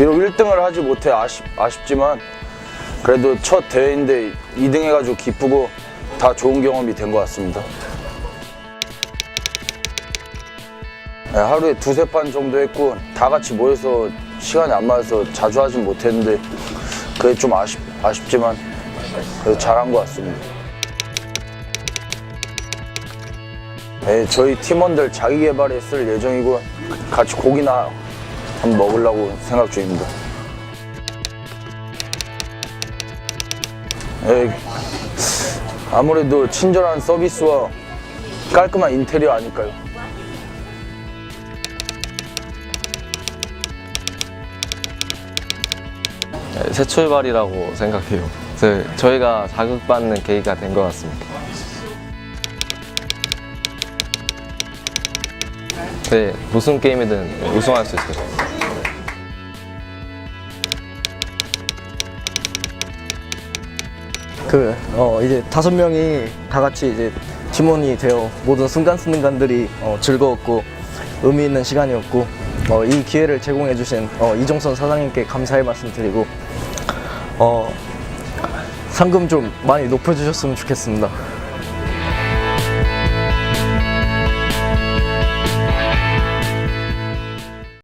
비록 1등을 하지 못해 아쉽, 아쉽지만 그래도 첫 대회인데 2등 해가지고 기쁘고 다 좋은 경험이 된 것 같습니다. 네, 하루에 두세 판 정도 했고 다 같이 모여서 시간이 안 맞아서 자주 하진 못했는데 그게 좀 아쉽, 아쉽지만 잘한 것 같습니다. 네, 저희 팀원들 자기 개발에 쓸 예정이고 같이 고기나 한번 먹으려고 생각 중입니다. 네, 아무래도 친절한 서비스와 깔끔한 인테리어 아닐까요? 네, 새 출발이라고 생각해요. 저희가 자극받는 계기가 된 것 같습니다. 네, 무슨 게임이든 우승할 수 있어요. 그, 어, 이제 다섯 명이 다 같이 이제 팀원이 되어 모든 순간순간들이 어, 즐거웠고 의미 있는 시간이었고 어, 이 기회를 제공해 주신 어, 이종선 사장님께 감사의 말씀 드리고 어, 상금 좀 많이 높여주셨으면 좋겠습니다.